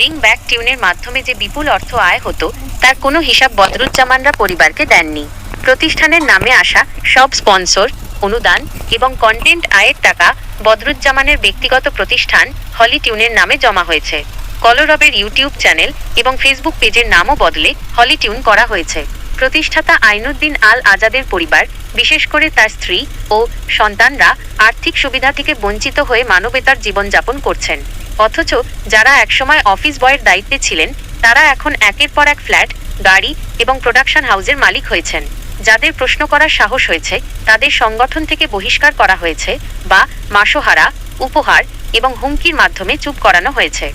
Ring back টিউনের মাধ্যমে যে বিপুল অর্থ আয় হতো, তার কোনো হিসাব বদরুজ্জামানরা পরিবারকে দেননি। প্রতিষ্ঠানের নামে আসা সব স্পন্সর, অনুদান এবং কন্টেন্ট আয়ের টাকা বদরুজ্জামানের ব্যক্তিগত প্রতিষ্ঠান হলি টিউনের নামে জমা হয়েছে। কলরবের ইউটিউব চ্যানেল এবং ফেসবুক পেজের নামও বদলে হলি টিউন করা হয়েছে। প্রতিষ্ঠাতা আইনুদ্দিন আল আজাদের পরিবার, বিশেষ করে তার স্ত্রী ও সন্তানরা আর্থিক সুবিধা থেকে বঞ্চিত হয়ে মানবেতার জীবনযাপন করছেন। অথচ যারা একসময় অফিস বয়ের দায়িত্বে ছিলেন, তারা এখন একের পর এক ফ্ল্যাট, গাড়ি এবং প্রোডাকশন হাউসের মালিক হয়েছেন। যাদের প্রশ্ন করার সাহস হয়েছে, তাদের সংগঠন থেকে বহিষ্কার করা হয়েছে বা মাসোহারা, উপহার এবং হুমকির মাধ্যমে চুপ করানো হয়েছে।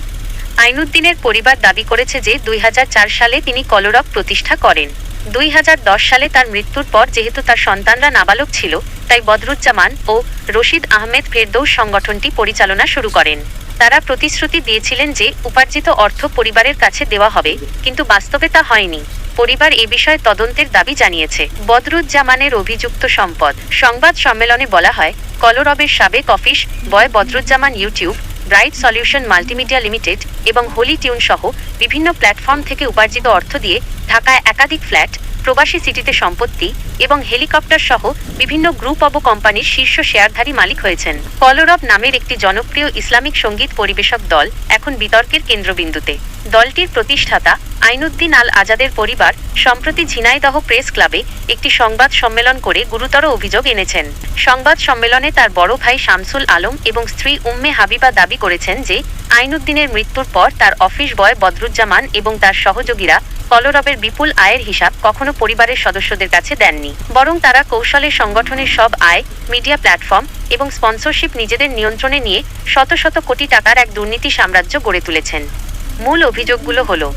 আইনুদ্দিনের পরিবার দাবি করেছে যে দুই হাজার চার সালে তিনি কলরব প্রতিষ্ঠা করেন। দুই হাজার দশ সালে তার মৃত্যুর পর যেহেতু তার সন্তানরা নাবালক ছিল, তাই বদরুজ্জামান ও রশিদ আহমেদ ফেরদৌস সংগঠনটি পরিচালনা শুরু করেন। তারা প্রতিশ্রুতি দিয়েছিলেন যে উপার্জিত অর্থ পরিবারের কাছে দেওয়া হবে, কিন্তু বাস্তবে তা হয়নি। পরিবার এ বিষয়ে তদন্তের দাবি জানিয়েছে। বদরুজ্জামানের অভিযুক্ত সম্পদ। সংবাদ সম্মেলনে বলা হয়, কলরবের সাবেক office boy Badruzzaman YouTube, Bright Solution Multimedia Limited এবং হোলি টিউন সহ বিভিন্ন প্ল্যাটফর্ম থেকে উপার্জিত অর্থ দিয়ে ঢাকায় একাধিক ফ্ল্যাট প্রবাসী সিটিতে সম্পত্তি এবং হেলিকপ্টার সহ বিভিন্ন গ্রুপ অব কোম্পানির শীর্ষ শেয়ারধারী মালিক হয়েছেন। কলরব নামের একটি জনপ্রিয় ইসলামিক সংগীত পরিবেশক দল এখন বিতর্কের কেন্দ্রবিন্দুতে। দলটির প্রতিষ্ঠাতা আইনুদ্দিন আল আজাদের পরিবার সম্প্রতি ঝিনাইদহ প্রেস ক্লাবে একটি সংবাদ সম্মেলন করে গুরুতর অভিযোগ এনেছেন। সংবাদ সম্মেলনে তার বড় ভাই শামসুল আলম এবং স্ত্রী উম্মে হাবিবা দাবি করেছেন যে, আইনুদ্দিনের মৃত্যুর পর তার অফিস বয় বদরুজ্জামান এবং তার সহযোগীরা কলরবের বিপুল আয়ের হিসাব কখনো পরিবারের সদস্যদের কাছে দেননি। বরং তারা কৌশলে সংগঠনের সব আয়, মিডিয়া প্ল্যাটফর্ম এবং স্পন্সরশিপ নিজেদের নিয়ন্ত্রণে নিয়ে শত শত কোটি টাকার এক দুর্নীতি সাম্রাজ্য গড়ে তুলেছেন। মূল অভিযোগগুলো হলো